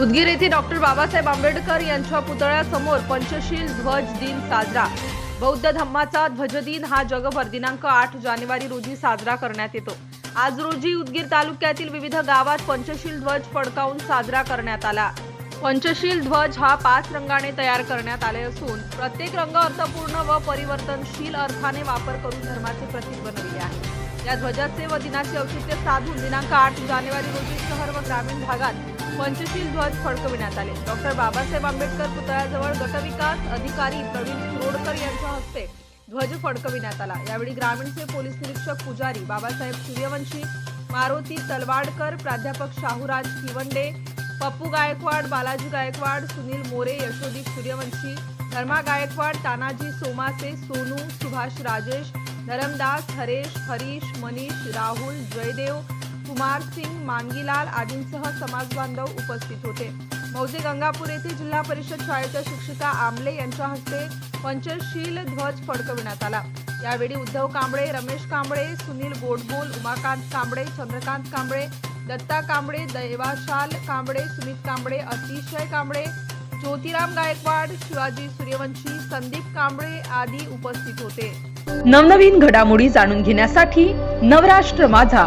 उदगीर येथे डॉक्टर बाबासाहेब आंबेडकर यांच्या पुतळ्यासमोर पंचशील ध्वज दिन साजरा. बौद्ध धम्माचा ध्वजदिन हा जगभर दिनांक आठ जानेवारी रोजी साजरा करण्यात येतो. आज रोजी उदगीर तालुक्यातील विविध गावात पंचशील ध्वज फडकावून साजरा करण्यात आला. पंचशील ध्वज हा पाच रंगाने तयार करण्यात आले असून प्रत्येक रंग अर्थपूर्ण व परिवर्तनशील अर्थाने वापर करून धर्माचे प्रतीक बनविले आहे. या ध्वजाचे व दिनाचे औचित्य साधून दिनांक आठ जानेवारी रोजी शहर व ग्रामीण भागात पंचशील ध्वज फडकविण्यात आले. डॉक्टर बाबासाहेब आंबेडकर पुतळ्याजवळ गटविकास अधिकारी प्रवीण शिरोडकर यांच्या हस्ते ध्वज फडकविण्यात आला. यावेळी ग्रामीणचे पोलीस निरीक्षक पुजारी बाबासाहेब सूर्यवंशी मारुती तलवाडकर प्राध्यापक शाहूराज किवंडे पप्पू गायकवाड बालाजी गायकवाड सुनील मोरे यशोदीप सूर्यवंशी धर्मा गायकवाड तानाजी सोमासे सोनू सुभाष राजेश धरमदास हरेश हरीश मनीष राहुल जयदेव कुमार सिंग मानगीलाल आदींसह समाजबांधव उपस्थित होते. मौजे गंगापूर येथे जिल्हा परिषद शाळेच्या शिक्षिका आमले यांच्या हस्ते पंचशील ध्वज फडकविण्यात आला. यावेळी उद्धव कांबळे रमेश कांबळे सुनील गोडबोल उमाकांत कांबळे चंद्रकांत कांबळे दत्ता कांबळे देवाशाल कांबळे सुमित कांबळे अतिशय कांबळे ज्योतिराम गायकवाड शिवाजी सूर्यवंशी संदीप कांबळे आदी उपस्थित होते. नवनवीन घडामोडी जाणून घेण्यासाठी नवराष्ट्र माझा